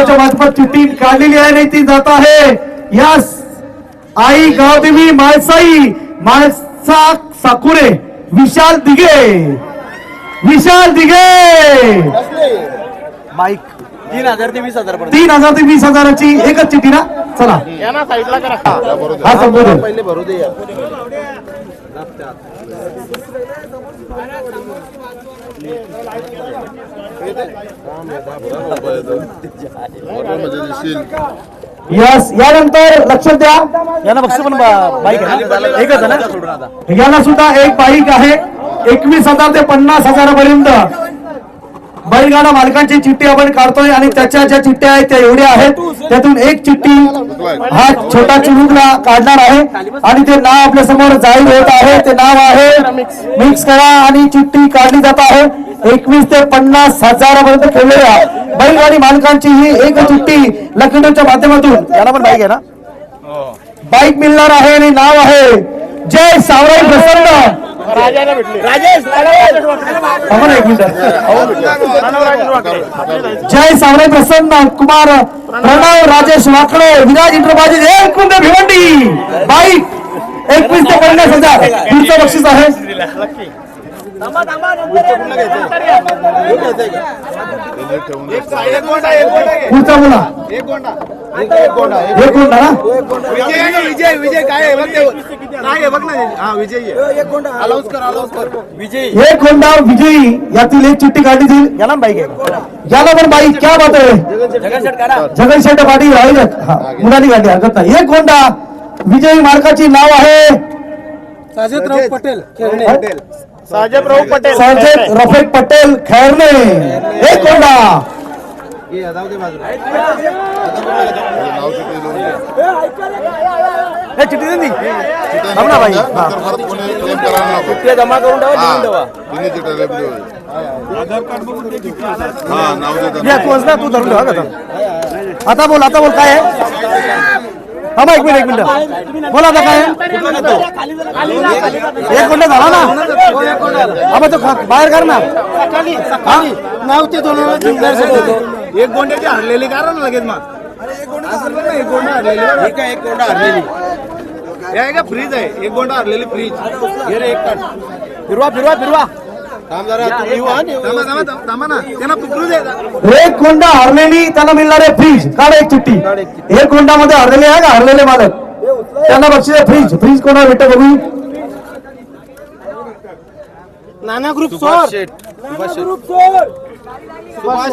लखनौच्या मार्फत चिठ्ठी काढलेली आहे नाही ती जात आहे. यास आई गावदेवी माळसाई माळसा साकुरे विशाल दिघे. विशाल दिघे. बाईक तीन हजार ते वीस हजार तीन हजार ते वीस हजाराची एकच चिठ्ठी ना? चला. या हा संबोधन पहिले भरू दे यस यानंतर लक्षात द्या. यांना बक्षीस पण बाईक आहे एकच ना? याला सुद्धा एक बाईक आहे. एकवीस हजार ते पन्नास हजारापर्यंत. बैलगाडा मालकांची चिठ्ठी आपण काढतोय आणि त्याच्या ज्या चिठ्ठ्या आहेत त्या एवढ्या आहेत. त्यातून एक चिठ्ठी हा छोटा चिमुकला काढणार आहे. आणि ते नाव आपल्यासमोर जाहीर होत आहे. ते नाव आहे मिक्स करा आणि चिठ्ठी काढली जात आहे. एकवीस ते पन्नास हजारापर्यंत खेळलेल्या बैलगाडी मालकांची ही एक चिठ्ठी लखनौच्या माध्यमातून. यांना पण बाईक आहे ना? बाईक मिळणार आहे आणि नाव आहे जय सावराई प्रसन्न. मिनिट. जय सावराई प्रसन्न कुमार प्रणव राजेश वाकडे विराज इंटरप्राइजेस एक कुंड भिवंडी. बाईक एकवीस ते पन्नास हजार. पुढचं बक्षीस आहे. पुढचा बोला. एक ना? विजय विजय विजय काय आहे? बघ ना हा. विजय अलाउन्स कर अलाउन्स कर. विजय. हे कोंडा विजयी. यातील एक चिठ्ठी काढली जाईल याला बाईक याला पण बाईक क्या बात आहे? जगन जगनशेठ पाटील राहिले मुलांनी काढली. हरकत नाही हे कोंडा विजयी मार्काची नाव आहे. साजिदराव पटेल. पटेल. साजेद रफेक पटेल खैरने हे कोंडा। चिठ्ठी दे. नी. हा. ते जमा करून ठेवा तू असला तू धरून ठेवा. आता बोल आता बोल काय आहे? थांबा एक मिनिट एक मिनिट. बोल आता काय? एक मिनिट झाला ना? हा तो खा- बाहेर कर ना. नाव ते दोन एक गोंड्याची हरलेली कारण लगेच मग. एक गोंडा हरलेली. एक गोंडा हरलेली. हे का फ्रीज आहे? एक गोंडा हरलेली फ्रीज. हे रे एक काढ. फिरवा फिरवा फिरवा. हा, एक कोंडा हरलेली त्यांना मिळणार आहे फ्रीज काढ एक चिठ्ठी. एक कोंडामध्ये हरलेले आहे का? हरलेले मालक? त्यांना बक्षीस आहे फ्रीज फ्रीज कोणाला भेटत बघू? नाना ग्रुप सोर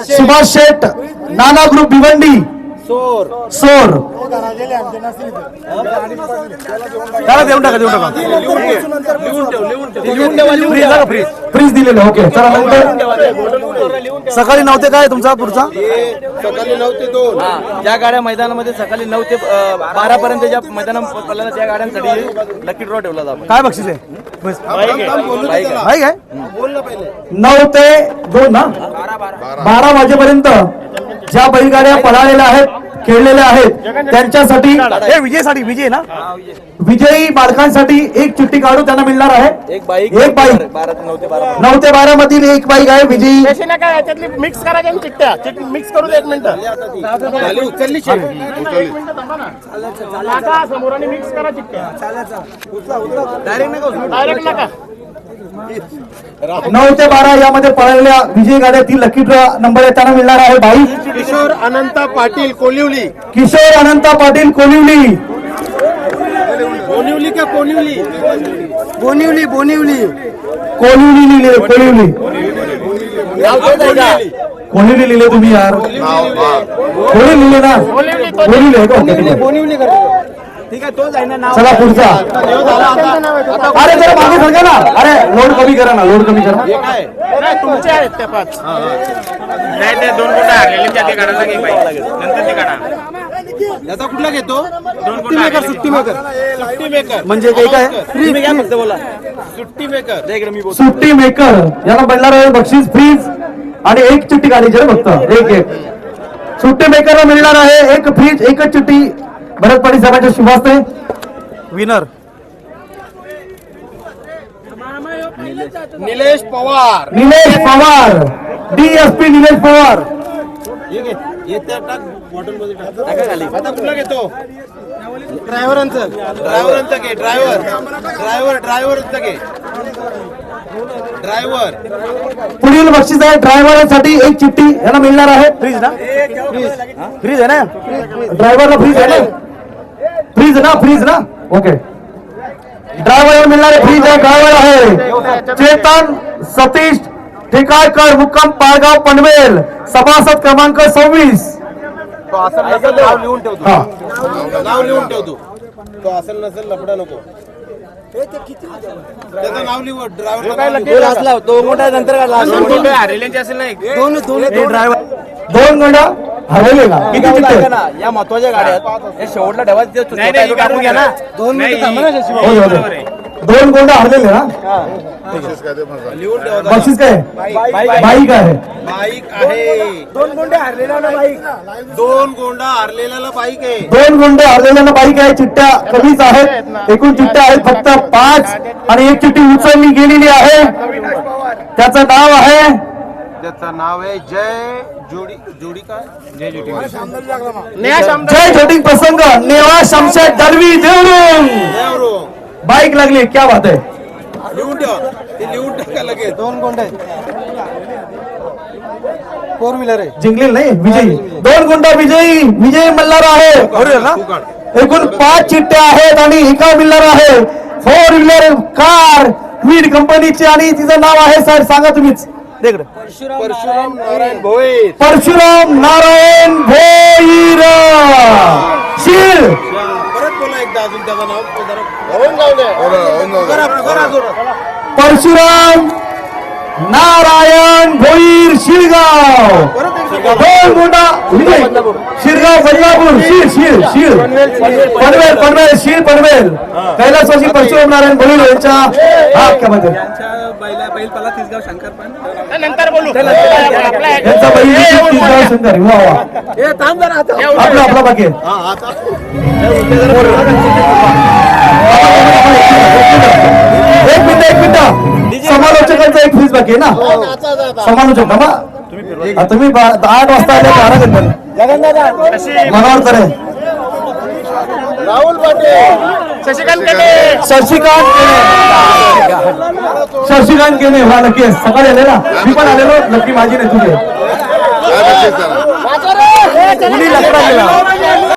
सुभाष शेठ. नाना ग्रुप भिवंडी. सोर सोर त्याला देऊन टाका देऊन टाका. लिहून ठेव लिहून फ्रीज फ्रीज फ्रीज दिलेले ओके चला नंतर सकाळी नऊ ते काय तुमचा पुढचा? सकाळी नऊ ते दोन ज्या गाड्या मैदानामध्ये सकाळी नऊ ते बारा पर्यंत ज्या मैदानात पडल्या त्या गाड्यांसाठी लकी ड्रॉ ठेवला जातो. काय बक्षीस आहे? बाईक आहे नऊ ते दोन ना बारा वाजेपर्यंत ज्या बैलगाड्या पळालेल्या आहेत खेळलेल्या आहेत. त्यांच्यासाठी हे विजयसाठी विजय ना? विजयी. मालकांसाठी एक चिठ्ठी काढू त्यांना मिळणार आहे. एक बाईक एक बाईक नऊ ते बारा. मधील एक बाईक आहे विजयी. काय मिक्स करायच्या चिठ्ठ्या. मिक्स करू दे एक मिनिट. उचलली समोर आणि मिक्स करा चिठ्ठ्या. डायरेक्ट नका. डायरेक्ट नका. नऊ ते बारा यामध्ये पळालेल्या विजयी गाड्यातील लकी ड्रॉ नंबर त्यांना मिळणार आहे बाईक किशोर अनंत पाटील कोलिवली. किशोर अनंता पाटील कोलिवली. कोलिवली का कोलिवली? बोनिवली बोनिवली. कोलिवली लिहिले कोलिवली. कोलिवली लिहिले तुम्ही यार. कोली लिहिले ना? कोलिवली. बोनिवली करतो. ठीक आहे तोच आहे ना नाव. चला पुढचा. अरे जरा मागे सरका ना. अरे लोड कमी करा ना लोड कमी करा. नाही तुमचे आहेत त्या पाच नाही ते दोन कोटा हरलेले त्या लागेल नंतर ते काढा याचा कुठला घेतो? सुट्टी मेकर सुट्टी मेकर. सुट्टी मेकर. म्हणजे काही काय? तुम्ही काय फक्त बोला. सुट्टी मेकर. सुट्टी मेकर. याला मिळणार आहे बक्षीस फ्रीज आणि एक चिठ्ठी काढायची रे फक्त एक एक. सुट्टी मेकरला मिळणार आहे एक फ्रीज एकच चिठ्ठी भरत पाटील साहेबांच्या शुभास्ते विनर निलेश पवार. निलेश पवार. डीएसपी निलेश पवार. ड्रायव्हरांचं. ड्रायव्हरांचं घे ड्रायव्हर. ड्रायव्हर ड्रायव्हरचं घे. ड्रायव्हर. पुढील बक्षीस आहे ड्रायव्हरसाठी एक चिठ्ठी. याला मिळणार आहे. फ्रीज ना? फ्रीज आहे ना? ड्रायव्हरला फ्रीज आहे ना? फ्रीज ना फ्रीज ना. ओके ड्रायव्हर मिळणारे फ्रीज आहे. ड्रायव्हर आहे. चेतन सतीश ठेकाळकर मुक्काम पाळगाव पनवेल. सभासद क्रमांक सव्वीस. तो असेल नसेल नाव लिहून ठेवतो. हा. नाव लिहून ठेवतो. तो असेल नसेल लफडा नको. त्याचं नाव लिहू ड्रायव्हर दोन गुंडे हरलेल्यांचे असेल ना एक ड्रायव्हर दोन गंडा. हरवले का किती चिठ्ठे आहेत? या महत्त्वाच्या गाड्यात शेवटला ठेवायचं नाही नाही टाकून घ्या ना. दोन मिनिटं थांबा ना गोंडा हरलेले ना? लिहून ठेवा जरा. बक्षीस काय? बाईक आहे. बाईक आहे. दोन गोंडे हरलेला बाईक. दोन गोंडा हरलेला बाईक आहे. दोन गुंडे हरलेल्यांना बाईक आहे. चिठ्ठ्या कमीच आहेत. एकूण चिठ्ठ्या आहेत फक्त पाच आणि एक चिठ्ठी उचलली गेलेली आहे. त्याचं नाव आहे त्याचं नाव आहे जय जोडी जोडी काय? जय जोडी जय जोटिंग प्रसंग नेवा शमशेद दलवी देवरुंग. देवरो बाईक लागली क्या बात आहे. लिहून ठेवा. ते लिहून टाका लगेच. दोन गोंडे फोर व्हीलर आहे. जिंकलेली नाही विजयी. दोन गुंडा विजयी विजयी मल्हार आहे. एकूण पाच चिठ्ठ्या आहेत आणि एका मिळणार आहे. फोर व्हीलर कार वीड कंपनीची आणि तिचं नाव आहे सर सांगा तुम्हीच. परशुराम नारायण भोईर. परशुराम नारायण भोईर. शील परत बोला एकदा अजून त्याचं नाव. तो जरा करा, करा जोरात. परशुराम नारायण भोईर शिरगाव. दोन मोठा विजय. शिरगाव बदलापूर शील शील शील पनवेल पनवेल शील पनवेल. कैलासवासी परशुराम नारायण भोईर यांच्या हा क्या बात आहे. नंतर बोलू बैल. वा आपला आपला बाकी आहे. हा आता. एक मिनिट एक मिनिट. समालोचकांचा एक फीस बाकी आहे ना? समालोचक थांबा. हा, तुम्ही बा- आठ वाजता आले बारा घंटे मनोहर करे. राहुल पाटील. शशिकांत केले. शशिकांत केने शशिकांत केने हा नक्की. आहे. सकाळी आले ना मी पण आलेलो. नक्की माझी नाही तुझे केला